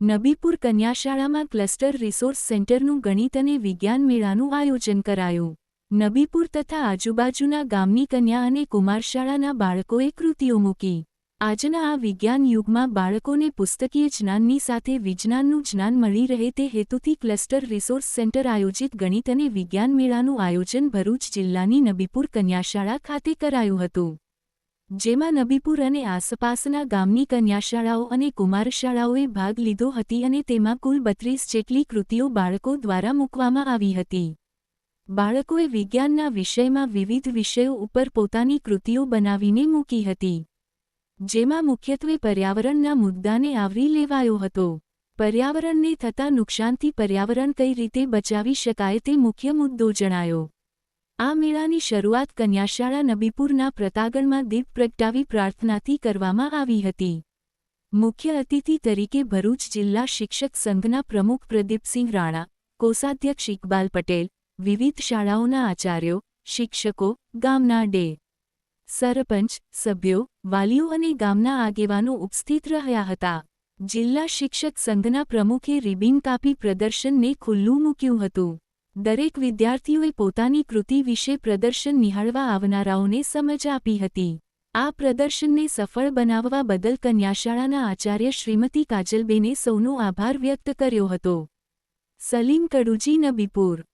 Nabipur કન્યાશાળામાં cluster resource સેન્ટરનું ગણિત અને વિજ્ઞાન મેળાનું આયોજન કરાયું. નબીપુર તથા આજુબાજુના ગામની કન્યા અને કુમારશાળાના બાળકોએ કૃતિઓ મૂકી. આજના આ વિજ્ઞાન યુગમાં બાળકોને પુસ્તકીય જ્ઞાનની સાથે વિજ્ઞાનનું જ્ઞાન મળી રહે તે હેતુથી ક્લસ્ટર રિસોર્સ સેન્ટર આયોજિત ગણિત અને વિજ્ઞાન મેળાનું આયોજન ભરૂચ જિલ્લાની નબીપુર કન્યાશાળા ખાતે કરાયું હતું. જેમાં નબીપુર અને આસપાસના ગામની કન્યાશાળાઓ અને કુમારશાળાઓએ ભાગ લીધો હતી અને તેમાં કુલ બત્રીસ જેટલી કૃતિઓ બાળકો દ્વારા મૂકવામાં આવી હતી. બાળકોએ વિજ્ઞાનના વિષયમાં વિવિધ વિષયો ઉપર પોતાની કૃતિઓ બનાવીને મૂકી હતી. જેમાં મુખ્યત્વે પર્યાવરણના મુદ્દાને આવરી લેવાયો હતો. પર્યાવરણને થતા નુકસાનથી પર્યાવરણ કઈ રીતે બચાવી શકાય તે મુખ્ય મુદ્દો જણાયો. આ મેળાની શરૂઆત કન્યાશાળા નબીપુરના પ્રતાગણમાં દીપ પ્રગટાવી પ્રાર્થનાથી કરવામાં આવી હતી. મુખ્ય અતિથિ તરીકે ભરૂચ જિલ્લા શિક્ષક સંઘના પ્રમુખ પ્રદીપસિંહ રાણા, કોષાધ્યક્ષ ઇકબાલ પટેલ, વિવિધ શાળાઓના આચાર્યો, શિક્ષકો, ગામના ડે. સરપંચ, સભ્યો, વાલીઓ અને ગામના આગેવાનો ઉપસ્થિત રહ્યા હતા. જિલ્લા શિક્ષક સંઘના પ્રમુખે રિબિન કાપી પ્રદર્શનને ખુલ્લું મૂક્યું હતું. દરેક વિદ્યાર્થીઓએ પોતાની કૃતિ વિશે પ્રદર્શન નિહાળવા આવનારાઓને સમજ આપી હતી. આ પ્રદર્શનને સફળ બનાવવા બદલ કન્યાશાળાના આચાર્ય શ્રીમતી કાજલબેને સૌનો આભાર વ્યક્ત કર્યો હતો. સલીમ કડુજી, નબીપુર.